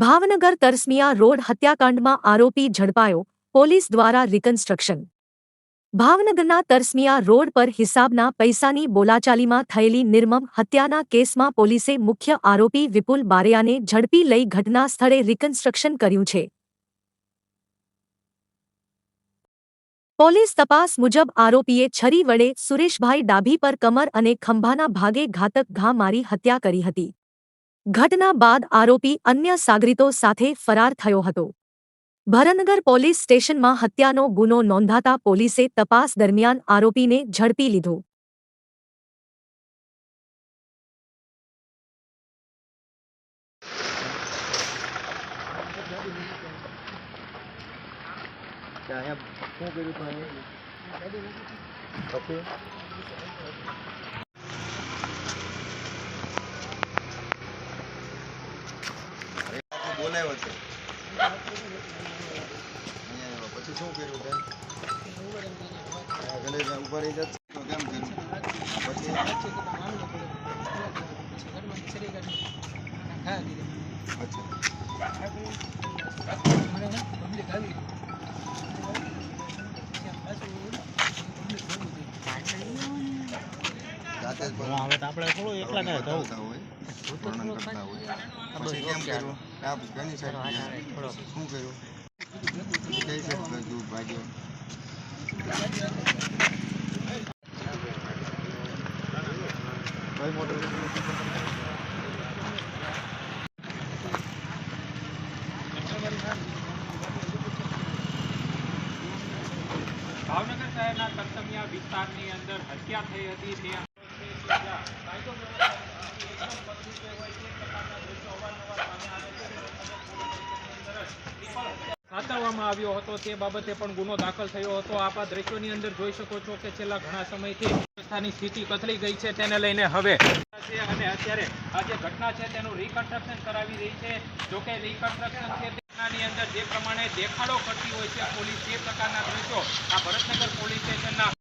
Bhavnagar Tarsamiya road હત્યાકાંડમાં આરોપી ઝડપાયો police દ્વારા reconstruction. ભાવનગરના તરસમિયા રોડ પર હિસાબના પૈસાની બોલાચાલીમાં થયેલી નિર્મમ હત્યાના કેસમાં પોલીસે મુખ્ય આરોપી વિપુલ બારિયાને ઝડપી લઈ ઘટના સ્થળે રિકન્સ્ટ્રક્શન કર્યું છે. પોલીસ તપાસ મુજબ આરોપીએ છરી વડે સુરેશભાઈ ડાભી પર કમર અને ખંભાના ભાગે ઘાતક ઘા મારી હત્યા કરી હતી. ઘટના બાદ આરોપી અન્ય સાગરીતો સાથે ફરાર થયો હતો. ભરનગર પોલીસ સ્ટેશનમાં હત્યાનો ગુનો નોંધાતા પોલીસે તપાસ દરમિયાન આરોપીને ઝડપી લીધો. હતું બોલાવ્યો છે. પછી શું કર્યું તે ગલે ઊભા રહી જશે તો કેમ કર્યું? પછી? હવે આપણે થોડું એકલા ને હોય. વર્ણન કરતા હોય. પછી કેમ કર્યું? આ ઘણી સાઈડ ગયા. શું કર્યું? કઈ સાઈડ ભાગ્યું. ભાગ્યો કઈ મોટર ભાવનગર શહેરના તરસમિયા વિસ્તારની અંદર હત્યા થઈ હતી. તે વિકસાવવામાં આવ્યો હતો. તે બાબતે પણ ગુનો દાખલ થયો હતો. આપ આ દ્રશ્યોની અંદર જોઈ શકો છો કે છેલ્લા ઘણા સમયથી વ્યવસ્થાની સ્થિતિ કથળી ગઈ છે તેને લઈને હવે છે અને અત્યારે આ જે ઘટના છે તેનું રિકન્સ્ટ્રક્શન કરાવી રહી છે. જોકે રિકન્સ્ટ્રક્શન છે ઘટનાની અંદર જે પ્રમાણે દેખાડો કરતી હોય છે પોલીસ, જે પ્રકારના દ્રશ્યો આ ભરતનગર પોલીસ સ્ટેશનના